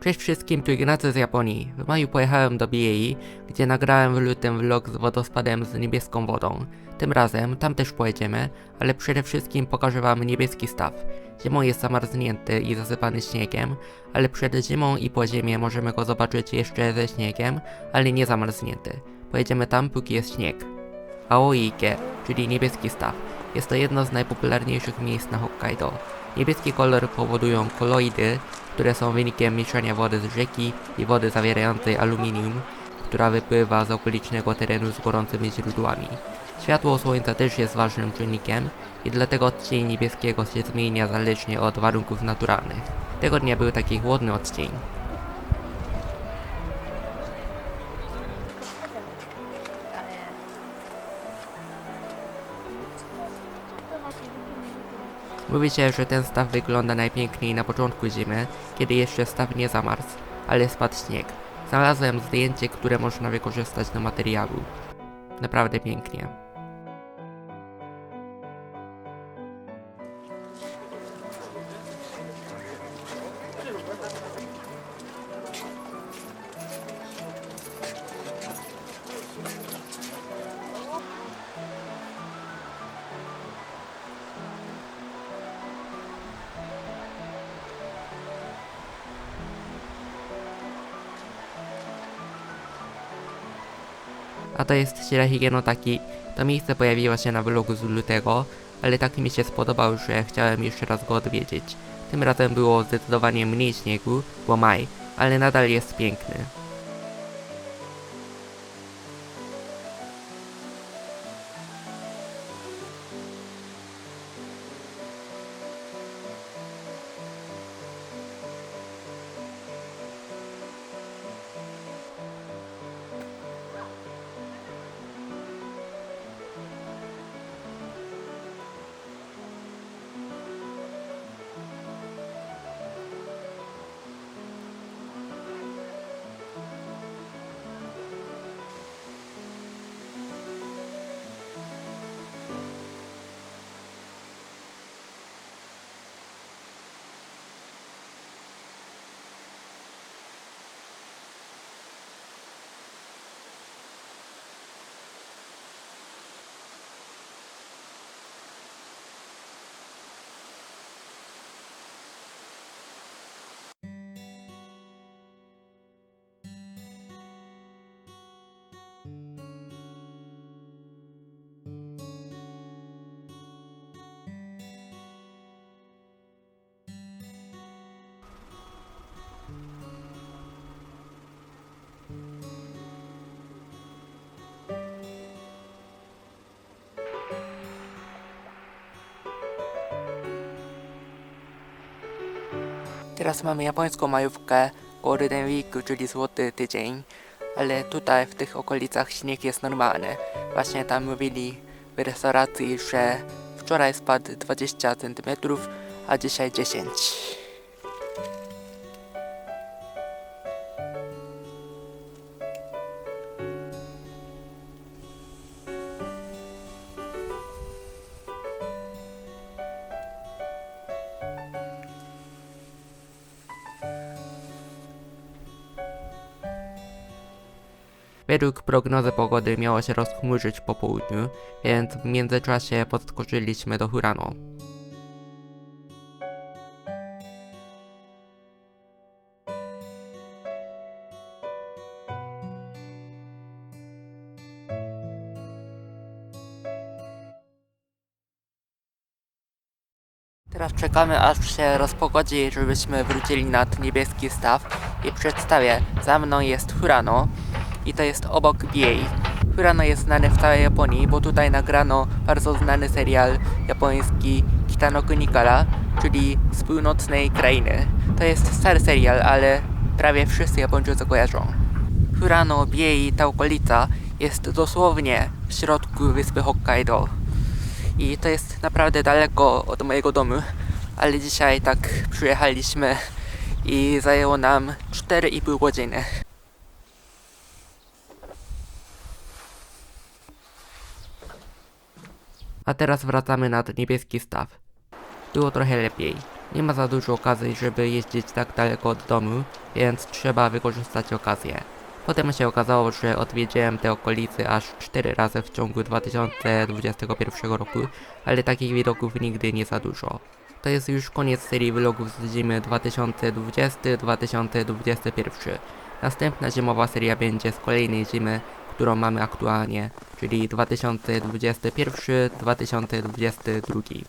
Cześć wszystkim, tu Ignacy z Japonii. W maju pojechałem do Biei, gdzie nagrałem w lutym vlog z wodospadem z niebieską wodą. Tym razem tam też pojedziemy, ale przede wszystkim pokażę wam niebieski staw. Zimą jest zamarznięty i zasypany śniegiem, ale przed zimą i po zimie możemy go zobaczyć jeszcze ze śniegiem, ale nie zamarznięty. Pojedziemy tam, póki jest śnieg. Aoike, czyli niebieski staw. Jest to jedno z najpopularniejszych miejsc na Hokkaido. Niebieski kolor powodują koloidy, które są wynikiem mieszania wody z rzeki i wody zawierającej aluminium, która wypływa z okolicznego terenu z gorącymi źródłami. Światło słońca też jest ważnym czynnikiem i dlatego odcień niebieskiego się zmienia zależnie od warunków naturalnych. Tego dnia był taki chłodny odcień. Mówi się, że ten staw wygląda najpiękniej na początku zimy, kiedy jeszcze staw nie zamarzł, ale spadł śnieg. Znalazłem zdjęcie, które można wykorzystać do materiału. Naprawdę pięknie. A to jest Shirahige no. To miejsce pojawiło się na vlogu z lutego, ale tak mi się spodobał, że chciałem jeszcze raz go odwiedzić. Tym razem było zdecydowanie mniej śniegu, bo maj, ale nadal jest piękny. Teraz mamy japońską majówkę, Golden Week, czyli złoty tydzień, ale tutaj w tych okolicach śnieg jest normalny. Właśnie tam mówili w restauracji, że wczoraj spadł 20 cm, a dzisiaj 10. Według prognozy pogody miało się rozchmurzyć po południu, więc w międzyczasie podskoczyliśmy do Hurano. Teraz czekamy aż się rozpogodzi, żebyśmy wrócili nad niebieski staw i przedstawię. Za mną jest Hurano i to jest obok Biei. Hurano jest znany w całej Japonii, bo tutaj nagrano bardzo znany serial japoński Kitano Kunikara, czyli z północnej krainy. To jest stary serial, ale prawie wszyscy Japończycy kojarzą. Hurano, Biei, ta okolica jest dosłownie w środku wyspy Hokkaido. I to jest naprawdę daleko od mojego domu, ale dzisiaj tak przyjechaliśmy i zajęło nam 4,5 godziny. A teraz wracamy nad niebieski staw. Było trochę lepiej. Nie ma za dużo okazji, żeby jeździć tak daleko od domu, więc trzeba wykorzystać okazję. Potem się okazało, że odwiedziłem te okolice aż 4 razy w ciągu 2021 roku, ale takich widoków nigdy nie za dużo. To jest już koniec serii vlogów z zimy 2020-2021. Następna zimowa seria będzie z kolejnej zimy, którą mamy aktualnie, czyli 2021-2022.